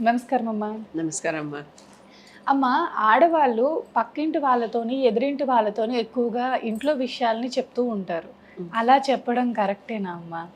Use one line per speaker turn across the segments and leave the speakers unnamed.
నమస్కారం అమ్మా.
నమస్కారం అమ్మా.
అమ్మ ఆడవాళ్ళు పక్కింటి వాళ్ళతోని ఎదురింటి వాళ్ళతోని ఎక్కువగా ఇంట్లో విషయాల్ని చెప్తూ ఉంటారు. అలా చెప్పడం కరెక్టేనా అమ్మా?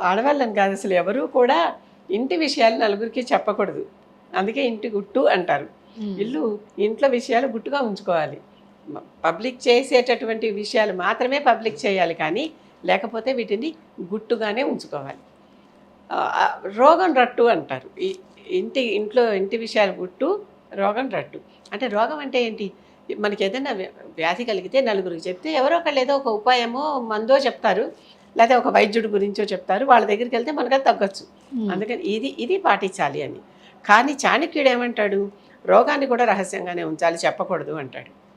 ఆడవాళ్ళని కాదు అసలు ఎవరూ కూడా ఇంటి విషయాలు నలుగురికి చెప్పకూడదు. అందుకే ఇంటి గుట్టు అంటారు. ఇల్లు ఇంట్లో విషయాలు గుట్టుగా ఉంచుకోవాలి. పబ్లిక్ చేసేటటువంటి విషయాలు మాత్రమే పబ్లిక్ చేయాలి కానీ లేకపోతే వీటిని గుట్టుగానే ఉంచుకోవాలి. రోగం రట్టు అంటారు. ఈ ఇంటి ఇంట్లో ఇంటి విషయాలు గుట్టు రోగం రట్టు. అంటే రోగం అంటే ఏంటి? మనకి ఏదైనా వ్య- వ్యాధి కలిగితే నలుగురికి చెప్తే ఎవరో ఒకళ్ళు ఏదో ఒక ఉపాయమో మందో చెప్తారు. లేదా ఒక వైద్యుడి గురించో చెప్తారు. వాళ్ళ దగ్గరికి వెళ్తే మనకు తగ్గొచ్చు. అందుకని ఇది ఇది పాటించాలి అని. కానీ చాణక్యుడు ఏమంటాడు? రోగాన్ని కూడా రహస్యంగానే ఉంచాలి చెప్పకూడదు అంటాడు.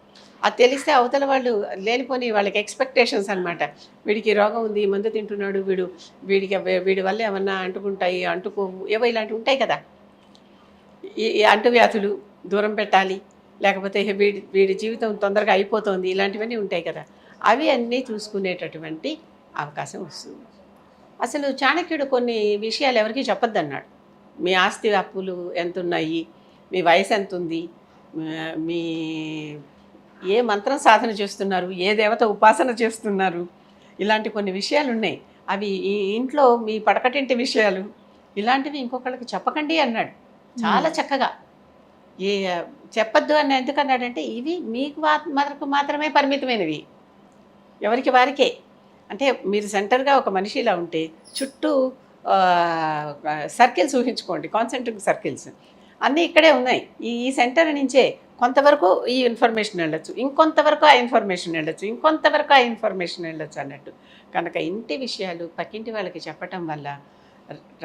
అది తెలిస్తే అవతల వాళ్ళు లేనిపోని వాళ్ళకి ఎక్స్పెక్టేషన్స్ అనమాట వీడికి రోగం ఉంది మందు తింటున్నాడు వీడు వీడికి వీడి వల్ల ఏమన్నా అంటుకుంటాయి అంటుకోవు ఏవో ఇలాంటివి ఉంటాయి కదా. ఈ అంటువ్యాధులు దూరం పెట్టాలి లేకపోతే వీడి వీడి జీవితం తొందరగా అయిపోతుంది ఇలాంటివన్నీ ఉంటాయి కదా. అవి అన్నీ చూసుకునేటటువంటి అవకాశం వస్తుంది. అసలు చాణక్యుడు కొన్ని విషయాలు ఎవరికీ చెప్పొద్దన్నాడు. మీ ఆస్తి అప్పులు ఎంత ఉన్నాయి మీ వయసు ఎంత ఉంది మీ ఏ మంత్రం సాధన చేస్తున్నారు? ఏ దేవత ఉపాసన చేస్తున్నారు? ఇలాంటి కొన్ని విషయాలు ఉన్నాయి అవి ఈ ఇంట్లో మీ పడకటింటి విషయాలు ఇలాంటివి ఇంకొకళ్ళకి చెప్పకండి అన్నాడు. చాలా చక్కగా. ఏ చెప్పొద్దు అని ఎందుకు అన్నాడంటే ఇవి మీకు మాత్రకు మాత్రమే పరిమితమైనవి. ఎవరికి వారికే. అంటే మీరు సెంటర్గా ఒక మనిషి ఇలా ఉంటే చుట్టూ సర్కిల్స్ ఊహించుకోండి. Concentric circles. అన్నీ ఇక్కడే ఉన్నాయి. ఈ ఈ సెంటర్ నుంచే కొంతవరకు ఈ ఇన్ఫర్మేషన్ వెళ్ళచ్చు. ఇంకొంతవరకు ఆ ఇన్ఫర్మేషన్ వెళ్ళచ్చు. ఇంకొంతవరకు ఆ ఇన్ఫర్మేషన్ వెళ్ళొచ్చు అన్నట్టు. కనుక ఇంటి విషయాలు పక్కింటి వాళ్ళకి చెప్పటం వల్ల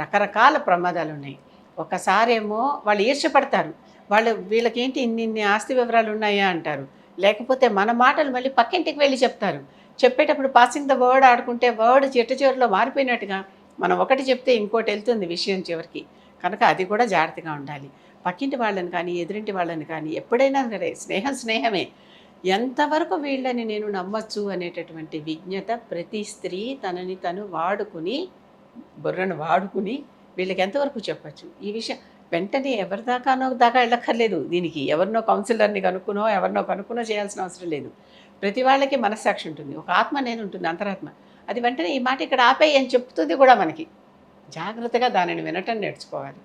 రకరకాల ప్రమాదాలు ఉన్నాయి. ఒకసారేమో వాళ్ళు ఈర్షపడతారు వాళ్ళు వీళ్ళకేంటి ఇన్ని ఇన్ని ఆస్తి వివరాలు ఉన్నాయా అంటారు. లేకపోతే మన మాటలు మళ్ళీ పక్కింటికి వెళ్ళి చెప్తారు. చెప్పేటప్పుడు పాసింగ్ ద వర్డ్ ఆడుకుంటే వర్డ్ చిట్ట చివరిలో మారిపోయినట్టుగా మనం ఒకటి చెప్తే ఇంకోటి వెళ్తుంది విషయం చివరికి. కనుక అది కూడా జాగ్రత్తగా ఉండాలి. పక్కింటి వాళ్ళని కానీ ఎదురింటి వాళ్ళని కానీ ఎప్పుడైనా సరే స్నేహం స్నేహమే. ఎంతవరకు వీళ్ళని నేను నమ్మచ్చు అనేటటువంటి విజ్ఞత ప్రతి స్త్రీ తనని తను వాడుకుని బుర్రను వాడుకుని వీళ్ళకి ఎంతవరకు చెప్పచ్చు? ఈ విషయం వెంటనే ఎవరి దాకానో దాకా వెళ్ళక్కర్లేదు. దీనికి ఎవరినో కౌన్సిలర్ని కనుక్కునో ఎవరినో కనుక్కునో చేయాల్సిన అవసరం లేదు. ప్రతి వాళ్ళకి మనస్సాక్షి ఉంటుంది. ఒక ఆత్మ నేను ఉంటుంది అంతరాత్మ. అది వెంటనే ఈ మాట ఇక్కడ ఆపేయి అని చెప్తుంది కూడా మనకి. జాగ్రత్తగా దానిని వినటం నేర్చుకోవాలి.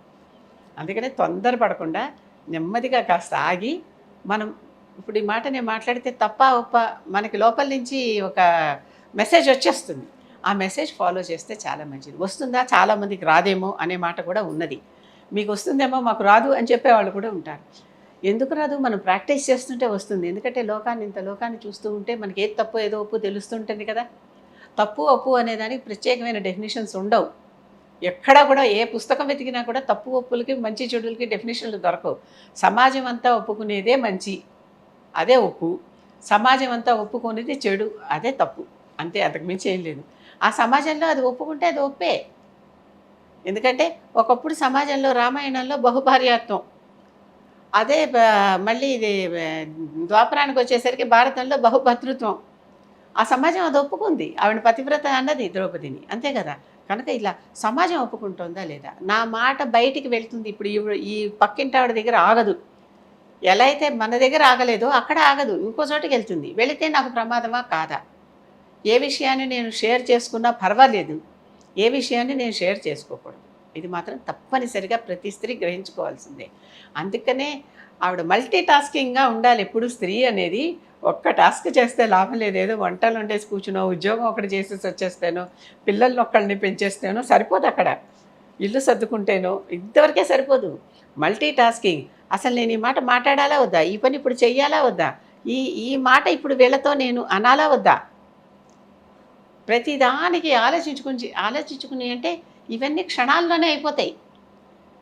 అందుకనే తొందరపడకుండా నెమ్మదిగా కాస్త ఆగి మనం ఇప్పుడు ఈ మాట నేను మాట్లాడితే తప్ప ఒప్ప మనకి లోపల నుంచి ఒక మెసేజ్ వచ్చేస్తుంది. ఆ మెసేజ్ ఫాలో చేస్తే చాలా మంచిది. వస్తుందా? చాలామందికి రాదేమో అనే మాట కూడా ఉన్నది. మీకు వస్తుందేమో మాకు రాదు అని చెప్పేవాళ్ళు కూడా ఉంటారు. ఎందుకు రాదు? మనం ప్రాక్టీస్ చేస్తుంటే వస్తుంది. ఎందుకంటే లోకాన్ని ఇంత లోకాన్ని చూస్తూ ఉంటే మనకి ఏది తప్పు ఏదో ఒప్పు తెలుస్తుంటుంది కదా. తప్పు ఒప్పు అనేదానికి ప్రత్యేకమైన డెఫినేషన్స్ ఉండవు. ఎక్కడా కూడా ఏ పుస్తకం వెతికినా కూడా తప్పు ఒప్పులకి మంచి చెడులకి డెఫినేషన్లు దొరకవు. సమాజం అంతా ఒప్పుకునేదే మంచి అదే ఒప్పు. సమాజం అంతా ఒప్పుకునేది చెడు అదే తప్పు. అంతే అంతకుమించి ఏం లేదు. ఆ సమాజంలో అది ఒప్పుకుంటే అది ఒప్పే. ఎందుకంటే ఒకప్పుడు సమాజంలో రామాయణంలో బహుభార్యాత్వం. అదే మళ్ళీ ఇది ద్వాపరానికి వచ్చేసరికి భారతంలో బహుభద్రుత్వం. ఆ సమాజం అది ఒప్పుకుంది. ఆవిడ పతివ్రత అన్నది ద్రౌపదిని. అంతే కదా? కనుక ఇలా సమాజం ఒప్పుకుంటుందా లేదా? నా మాట బయటికి వెళ్తుంది. ఇప్పుడు ఈ పక్కింటి ఆవిడ దగ్గర ఆగదు. ఎలా అయితే మన దగ్గర ఆగలేదో అక్కడ ఆగదు. ఇంకో చోటుకి వెళ్తుంది. వెళితే నాకు ప్రమాదమా? కాదా? ఏ విషయాన్ని నేను షేర్ చేసుకున్నా పర్వాలేదు. ఏ విషయాన్ని నేను షేర్ చేసుకోకూడదు. ఇది మాత్రం తప్పనిసరిగా ప్రతి స్త్రీ గ్రహించుకోవాల్సిందే. అందుకనే ఆవిడ మల్టీ టాస్కింగ్గా ఉండాలి. ఎప్పుడు స్త్రీ అనేది ఒక్క టాస్క్ చేస్తే లాభం లేదు. ఏదో వంటలు వండేసి కూర్చునో ఉద్యోగం ఒకటి చేసేసి వచ్చేస్తేనో పిల్లల్ని ఒక్కళ్ళని పెంచేస్తేనో సరిపోదు అక్కడ. ఇల్లు సర్దుకుంటేనో ఇంతవరకే సరిపోదు. మల్టీ టాస్కింగ్ అసలు నేను ఈ మాట మాట్లాడాలా వద్దా? ఈ పని ఇప్పుడు చెయ్యాలా వద్దా? ఈ ఈ మాట ఇప్పుడు వీళ్ళతో నేను అనాలా వద్దా? ప్రతిదానికి ఆలోచించుకుని ఆలోచించుకుని అంటే ఇవన్నీ క్షణాల్లోనే అయిపోతాయి.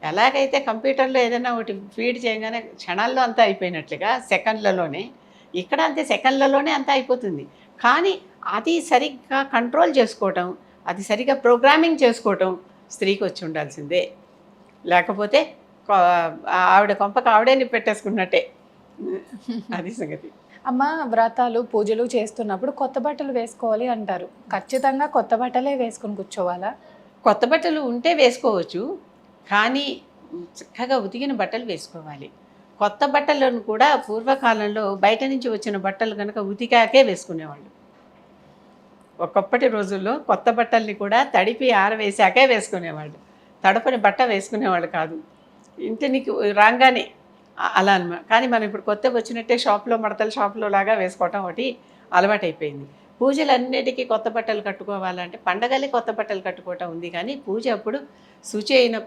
ఎలాగైతే కంప్యూటర్లో ఏదైనా ఒకటి ఫీడ్ చేయగానే క్షణాల్లో అంతా అయిపోయినట్లుగా సెకండ్లలోనే ఇక్కడ అంతే సెకండ్లలోనే అంతా అయిపోతుంది. కానీ అది సరిగ్గా కంట్రోల్ చేసుకోవటం అది సరిగ్గా ప్రోగ్రామింగ్ చేసుకోవటం స్త్రీకి వచ్చి ఉండాల్సిందే. లేకపోతే ఆవిడ కొంపకు ఆవిడేని పెట్టేసుకున్నట్టే అది సంగతి.
అమ్మ వ్రతాలు పూజలు చేస్తున్నప్పుడు కొత్త బట్టలు వేసుకోవాలి అంటారు. ఖచ్చితంగా కొత్త బట్టలే వేసుకొని కూర్చోవాలా?
కొత్త బట్టలు ఉంటే వేసుకోవచ్చు కానీ చక్కగా ఉతికిన బట్టలు వేసుకోవాలి. కొత్త బట్టలను కూడా పూర్వకాలంలో బయట నుంచి వచ్చిన బట్టలు కనుక ఉతికాకే వేసుకునేవాళ్ళు. ఒకప్పటి రోజుల్లో కొత్త బట్టల్ని కూడా తడిపి ఆరవేశాకే వేసుకునేవాళ్ళు. తడపని బట్ట వేసుకునేవాళ్ళు కాదు. ఇంటికి రాగానే అలా అనమాట కానీ మనం ఇప్పుడు కొత్తగా వచ్చినట్టే షాప్లో మడతల షాప్లో లాగా వేసుకోవటం ఒకటి అలవాటైపోయింది. పూజలన్నిటికీ కొత్త బట్టలు కట్టుకోవాలంటే పండగలే కొత్త బట్టలు కట్టుకోవటం ఉంది కానీ పూజ అప్పుడు శుచి అయిన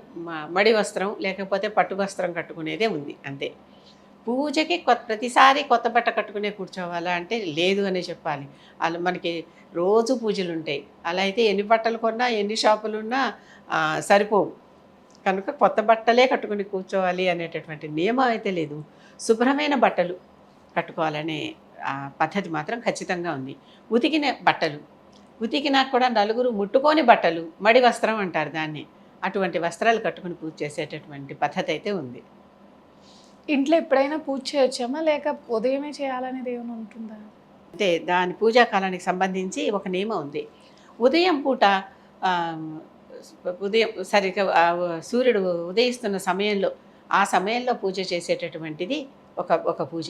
మడి వస్త్రం లేకపోతే పట్టు వస్త్రం కట్టుకునేదే ఉంది అంతే. పూజకి కొత్త ప్రతిసారి కొత్త బట్ట కట్టుకునే కూర్చోవాలా అంటే లేదు అనే చెప్పాలి. అలా మనకి రోజు పూజలు ఉంటాయి అలా అయితే ఎన్ని బట్టలు కొన్నా ఎన్ని షాపులు ఉన్నా సరిపోవు. కనుక కొత్త బట్టలే కట్టుకుని కూర్చోవాలి అనేటటువంటి నియమం అయితే లేదు. శుభ్రమైన బట్టలు కట్టుకోవాలనే పద్ధతి మాత్రం ఖచ్చితంగా ఉంది. ఉతికిన బట్టలు. ఉతికినా కూడా నలుగురు ముట్టుకోని బట్టలు మడి వస్త్రం అంటారు దాన్ని. అటువంటి వస్త్రాలు కట్టుకుని పూజ చేసేటటువంటి పద్ధతి అయితే ఉంది.
ఇంట్లో ఎప్పుడైనా పూజ చేయొచ్చామా లేక ఉదయమే చేయాలనేది ఏమైనా ఉంటుందా?
అంటే దాని పూజా కాలానికి సంబంధించి ఒక నియమం ఉంది. ఉదయం పూట ఉదయం సరిగ్గా సూర్యుడు ఉదయిస్తున్న సమయంలో ఆ సమయంలో పూజ చేసేటటువంటిది ఒక ఒక పూజ.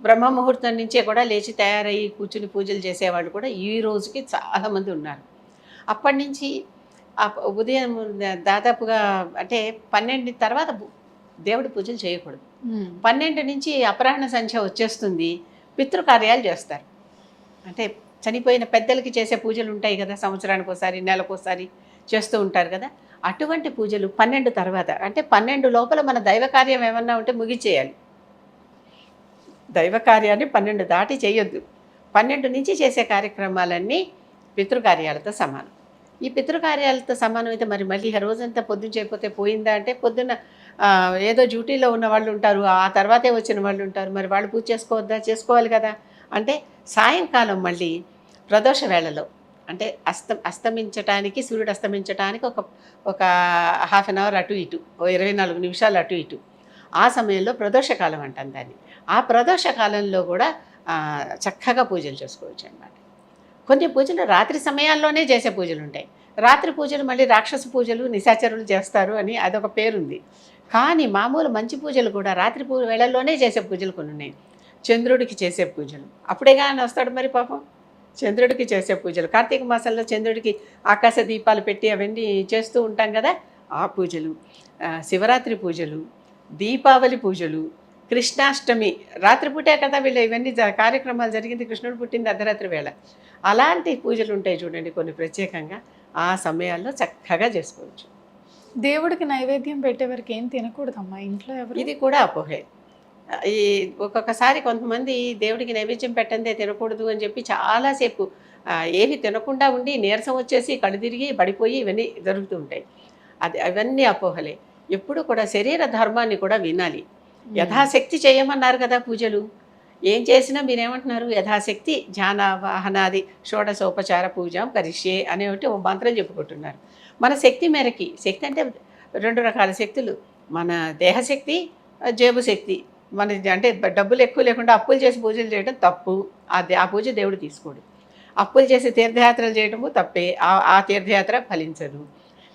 బ్రహ్మ ముహూర్తం నుంచే కూడా లేచి తయారయ్యి కూర్చుని పూజలు చేసేవాళ్ళు కూడా ఈ రోజుకి చాలామంది ఉన్నారు. అప్పటి నుంచి ఉదయం దాదాపుగా అంటే పన్నెండు తర్వాత దేవుడి పూజలు చేయకూడదు. పన్నెండు నుంచి అపరాహ్న సంఖ్య వచ్చేస్తుంది పితృకార్యాలు చేస్తారు. అంటే చనిపోయిన పెద్దలకి చేసే పూజలు ఉంటాయి కదా సంవత్సరానికి ఒకసారి నెలకోసారి చేస్తూ ఉంటారు కదా అటువంటి పూజలు పన్నెండు తర్వాత అంటే పన్నెండు లోపల మన దైవ కార్యం ఏమన్నా ఉంటే ముగిచేయాలి. దైవ కార్యాన్ని పన్నెండు దాటి చేయొద్దు. పన్నెండు నుంచి చేసే కార్యక్రమాలన్నీ పితృకార్యాలతో సమానం. ఈ పితృకార్యాలతో సమానం అయితే మరి మళ్ళీ ఆ రోజంతా పొద్దున చేయకపోతే పోయిందా అంటే పొద్దున్న ఏదో డ్యూటీలో ఉన్న వాళ్ళు ఉంటారు ఆ తర్వాతే వచ్చిన వాళ్ళు ఉంటారు. మరి వాళ్ళు పూజ చేసుకోవద్దా? చేసుకోవాలి కదా. అంటే సాయంకాలం మళ్ళీ ప్రదోష వేళలో అంటే అస్త అస్తమించటానికి సూర్యుడు అస్తమించటానికి ఒక ఒక హాఫ్ అన్ అవర్ అటు ఇటు ఇరవై నాలుగు నిమిషాలు అటు ఇటు. ఆ సమయంలో ప్రదోషకాలం అంటాం దాన్ని. ఆ ప్రదోషకాలంలో కూడా చక్కగా పూజలు చేసుకోవచ్చు అనమాట కొన్ని పూజలు రాత్రి సమయాల్లోనే చేసే పూజలు ఉంటాయి. రాత్రి పూజలు మళ్ళీ రాక్షస పూజలు నిశాచరులు చేస్తారు అని అదొక పేరుంది. కానీ మామూలు మంచి పూజలు కూడా రాత్రి పూ వేళల్లోనే చేసే పూజలు కొన్ని ఉన్నాయి. చంద్రుడికి చేసే పూజలు. అప్పుడే కానీ వస్తాడు మరి పాపం. చంద్రుడికి చేసే పూజలు. కార్తీక మాసంలో చంద్రుడికి ఆకాశ దీపాలు పెట్టి అవన్నీ చేస్తూ ఉంటాం కదా ఆ పూజలు. శివరాత్రి పూజలు దీపావళి పూజలు కృష్ణాష్టమి రాత్రిపూటే కదా వీళ్ళు ఇవన్నీ కార్యక్రమాలు జరిగింది కృష్ణుడు పుట్టింది అర్ధరాత్రి వేళ. అలాంటి పూజలు ఉంటాయి చూడండి కొన్ని ప్రత్యేకంగా ఆ సమయాల్లో చక్కగా చేసుకోవచ్చు.
దేవుడికి నైవేద్యం పెట్టే వరకు ఏం తినకూడదమ్మా? ఇంట్లో ఎవరు?
ఇది కూడా అపోహే. ఈ ఒక్కొక్కసారి కొంతమంది దేవుడికి నైవేద్యం పెట్టందే తినకూడదు అని చెప్పి చాలాసేపు ఏవి తినకుండా ఉండి నీరసం వచ్చేసి కళ్ళు తిరిగి పడిపోయి ఇవన్నీ జరుగుతూ ఉంటాయి. అది అవన్నీ అపోహలే. ఎప్పుడు కూడా శరీర ధర్మాన్ని కూడా వినాలి. యథాశక్తి చేయమన్నారు కదా పూజలు. ఏం చేసినా మీరేమంటున్నారు? యథాశక్తి ధ్యాన వాహనాది షోడశోపచార పూజ కరిష్యే అనేటి ఒక మంత్రం చెప్పుకుంటున్నారు. మన శక్తి మేరకి శక్తి అంటే రెండు రకాల శక్తులు. మన దేహశక్తి జేబు శక్తి. మన అంటే డబ్బులు ఎక్కువ లేకుండా అప్పులు చేసి పూజలు చేయడం తప్పు. ఆ దే- ఆ పూజ దేవుడు తీసుకోడు. అప్పులు చేసి తీర్థయాత్రలు చేయడము తప్పే. ఆ ఆ తీర్థయాత్ర ఫలించదు.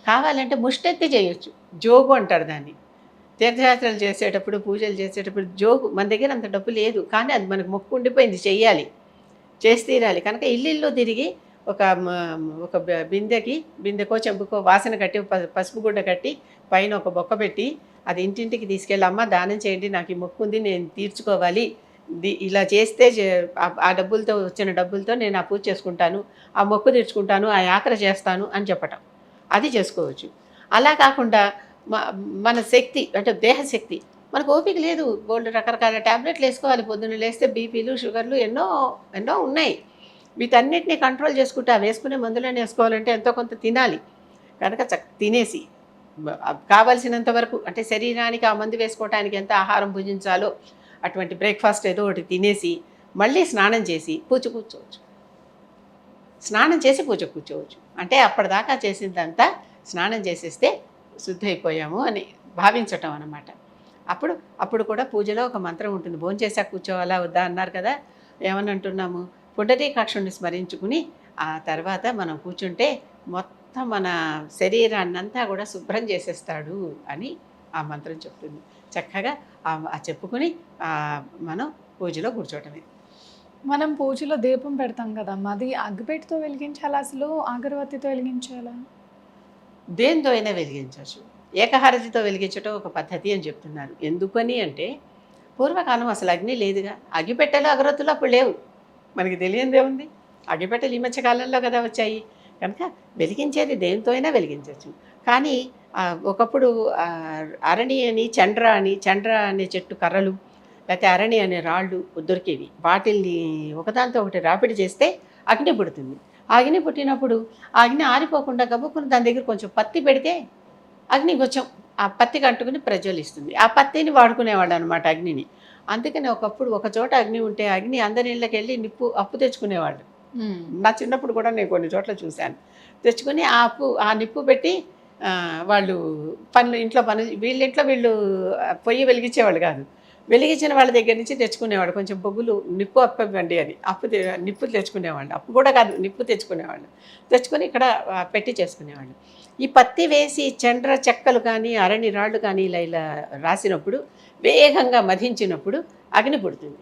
కావాలంటే ముష్టెత్తి చేయొచ్చు. జోగు అంటారు దాన్ని. తీర్థయాత్రలు చేసేటప్పుడు పూజలు చేసేటప్పుడు జోగు మన దగ్గర అంత డబ్బు లేదు. కానీ అది మనకు మొక్కు ఉండిపోయింది చెయ్యాలి. చేసి తీరాలి. కనుక ఇల్లు తిరిగి ఒక ఒక బిందెకి బిందెకో చెంబుకో వాసన కట్టి ప- పసుపు గుడ్డ కట్టి పైన ఒక బొక్క పెట్టి అది ఇంటింటికి తీసుకెళ్ళి అమ్మ దానం చేయండి నాకు ఈ మొక్కు ఉంది నేను తీర్చుకోవాలి. ఇలా చేస్తే చే- ఆ- ఆ డబ్బులతో వచ్చిన డబ్బులతో నేను ఆ పూజ చేసుకుంటాను. ఆ మొక్కు తీర్చుకుంటాను ఆ యాత్ర చేస్తాను అని చెప్పటం. అది చేసుకోవచ్చు. అలా కాకుండా మన శక్తి అంటే దేహశక్తి మనకు ఓపిక లేదు. గోల్డ్ రకరకాల ట్యాబ్లెట్లు వేసుకోవాలి. పొద్దున్న లేస్తే బీపీలు షుగర్లు ఎన్నో ఎన్నో ఉన్నాయి. వీటన్నిటిని కంట్రోల్ చేసుకుంటే ఆ వేసుకునే మందులను వేసుకోవాలంటే ఎంతో కొంత తినాలి. కనుక చక్ తినేసి. బ- కావలసినంత వరకు అంటే శరీరానికి ఆ మందు వేసుకోవడానికి ఎంత ఆహారం భుజించాలో అటువంటి బ్రేక్ఫాస్ట్ ఏదో ఒకటి తినేసి మళ్ళీ స్నానం చేసి పూజ కూర్చోవచ్చు. స్నానం చేసి పూజ కూర్చోవచ్చు. అంటే అప్పటిదాకా చేసిందంతా స్నానం చేసేస్తే శుద్ధి అయిపోయాము అని భావించటం అనమాట అప్పుడు అప్పుడు కూడా పూజలో ఒక మంత్రం ఉంటుంది. భోంచేసా కూర్చోవాలా వద్దా? అన్నారు కదా. ఏమని అంటున్నాము పుండరీకాక్షుణ్ణి స్మరించుకుని ఆ తర్వాత మనం కూర్చుంటే మొత్తం మన శరీరాన్నంతా కూడా శుభ్రం చేసేస్తాడు అని ఆ మంత్రం చెప్తుంది. చక్కగా ఆ- చెప్పుకుని మనం పూజలో కూర్చోవటమే
మనం పూజలో దీపం పెడతాం కదమ్మా. అది అగ్గిపెట్టితో వెలిగించాలా? అసలు అగరవత్తితో వెలిగించాలా?
దేంతో అయినా వెలిగించవచ్చు. ఏకహారతితో వెలిగించడం ఒక పద్ధతి అని చెప్తున్నారు. ఎందుకని అంటే పూర్వకాలం అసలు అగ్ని లేదుగా. అగ్గిపెట్టెలు అగరత్తులు అప్పుడు లేవు. మనకి తెలియందే ఉంది. అగ్గిపెట్టెలు ఈ మధ్య కాలంలో కదా వచ్చాయి. కనుక వెలిగించేది దేంతో అయినా వెలిగించవచ్చు. కానీ ఒకప్పుడు అరణి అని చండ్ర అని చండ్ర అనే చెట్టు కర్రలు లేకపోతే అరణి అనే రాళ్ళు దొరికేవి. వాటిల్ని ఒకదాంతో ఒకటి రాపిడి చేస్తే అగ్ని పుడుతుంది. అగ్ని పుట్టినప్పుడు ఆ అగ్ని ఆరిపోకుండా గబుక్కుని దాని దగ్గర కొంచెం పత్తి పెడితే అగ్ని కొంచెం ఆ పత్తికి అంటుకుని ప్రజ్వలిస్తుంది. ఆ పత్తిని వాడుకునేవాడు అనమాట అగ్నిని. అందుకని ఒకప్పుడు ఒక చోట అగ్ని ఉంటే అగ్ని అందరి ఇళ్ళకి వెళ్ళి నిప్పు అప్పు తెచ్చుకునేవాళ్ళు. నా చిన్నప్పుడు కూడా నేను కొన్ని చోట్ల చూశాను. తెచ్చుకొని ఆ అప్పు ఆ నిప్పు పెట్టి వాళ్ళు పనులు ఇంట్లో పనులు వీళ్ళ ఇంట్లో వీళ్ళు పొయ్యి వెలిగించేవాళ్ళు కాదు. వెలిగించిన వాళ్ళ దగ్గర నుంచి తెచ్చుకునేవాడు. కొంచెం బొగ్గులు నిప్పు అప్పండి అని అప్పు తె- నిప్పు తెచ్చుకునేవాళ్ళు అప్పు కూడా కాదు నిప్పు తెచ్చుకునేవాళ్ళు తెచ్చుకొని ఇక్కడ పెట్టి చేసుకునేవాళ్ళు ఈ పత్తి వేసి చండ్ర చెక్కలు కానీ అరణి రాళ్ళు కానీ ఇలా ఇలా రాసినప్పుడు వేగంగా మధించినప్పుడు అగ్ని పుడుతుంది.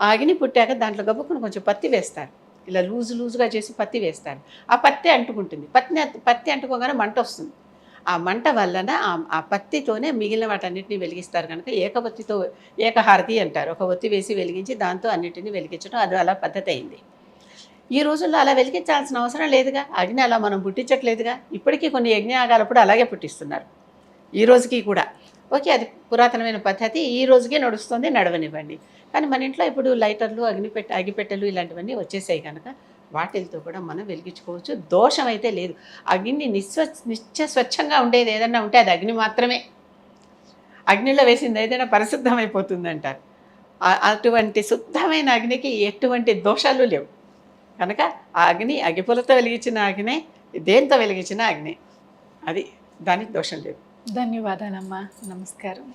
ఆ అగ్ని పుట్టాక దాంట్లో గబుక్కుని కొంచెం పత్తి వేస్తారు. ఇలా లూజు లూజుగా చేసి పత్తి వేస్తారు. ఆ పత్తి అంటుకుంటుంది. పత్తి పత్తి అంటుకోగానే మంట వస్తుంది. ఆ మంట వలన ఆ- పత్తితోనే మిగిలిన వాటన్నిటిని వెలిగిస్తారు కనుక ఏకపత్తితో ఏకహారతి అంటారు. ఒక ఒత్తి వేసి వెలిగించి దాంతో అన్నిటిని వెలిగించడం అది అలా పద్ధతి అయింది. ఈ రోజుల్లో అలా వెలిగించాల్సిన అవసరం లేదుగా. అగ్ని అలా మనం పుట్టించట్లేదుగా. ఇప్పటికీ కొన్ని యజ్ఞయాగాలప్పుడు అలాగే పుట్టిస్తున్నారు. ఈ రోజుకి కూడా. ఓకే అది పురాతనమైన పద్ధతి. ఈ రోజుకే నడుస్తుంది నడవనివ్వండి. కానీ మన ఇంట్లో ఇప్పుడు లైటర్లు అగ్నిపెట్ట అగ్గిపెట్టెలు ఇలాంటివన్నీ వచ్చేసాయి కనుక వాటిలతో కూడా మనం వెలిగించుకోవచ్చు. దోషం అయితే లేదు. అగ్ని నిస్వ నిత్య స్వచ్ఛంగా ఉండేది ఏదైనా ఉంటే అది అగ్ని మాత్రమే. అగ్నిలో వేసింది ఏదైనా పరిశుద్ధమైపోతుంది అంటారు అటువంటి శుద్ధమైన అగ్నికి ఎటువంటి దోషాలు లేవు. కనుక ఆ అగ్ని అగ్గిపులతో వెలిగించిన అగ్ని దేంతో వెలిగించిన అగ్ని. అది దానికి దోషం లేదు.
ధన్యవాదాలమ్మా. నమస్కారం.